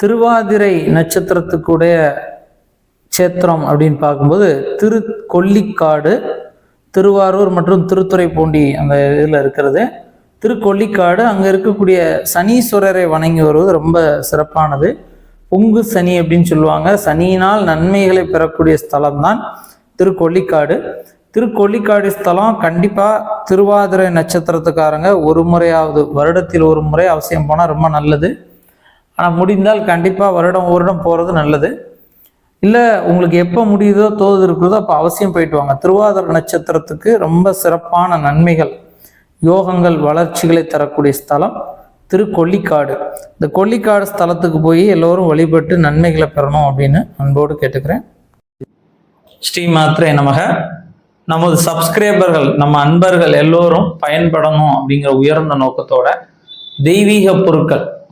திருவாதிரை நட்சத்திரத்துக்குடைய சேத்திரம் அப்படின்னு பார்க்கும்போது திரு கொல்லிக்காடு திருவாரூர் மற்றும் திருத்துறைப்பூண்டி அந்த இதில் இருக்கிறது. திருக்கொல்லிக்காடு அங்கே இருக்கக்கூடிய சனீஸ்வரரை வணங்கி வருவது ரொம்ப சிறப்பானது. பொங்கு சனி அப்படின்னு சொல்லுவாங்க. சனியினால் நன்மைகளை பெறக்கூடிய ஸ்தலம் தான் திருக்கொல்லிக்காடு. திருக்கொல்லிக்காடு ஸ்தலம் கண்டிப்பாக திருவாதிரை நட்சத்திரத்துக்காரங்க ஒரு முறையாவது வருடத்தில் ஒரு முறை அவசியம் போனால் ரொம்ப நல்லது. ஆனால் முடிந்தால் கண்டிப்பாக வருடம் வருடம் போகிறது நல்லது. இல்லை உங்களுக்கு எப்போ முடியுதோ தோது இருக்குதோ அப்போ அவசியம் போயிட்டு வாங்க. திருவாதிர நட்சத்திரத்துக்கு ரொம்ப சிறப்பான நன்மைகள். யோகங்கள் வளர்ச்சிகளை தரக்கூடிய ஸ்தலம் திருக்கொல்லிக்காடு. இந்த கொல்லிக்காடு ஸ்தலத்துக்கு போய் எல்லோரும் வழிபட்டு நன்மைகளை பெறணும் அப்படின்னு அன்போடு கேட்டுக்கிறேன். ஸ்ரீ மாத்திரை நமக. நமது சப்ஸ்கிரைபர்கள் நம்ம அன்பர்கள் எல்லோரும் பயன்படணும் அப்படிங்கிற உயர்ந்த நோக்கத்தோட தெய்வீக பொருட்கள்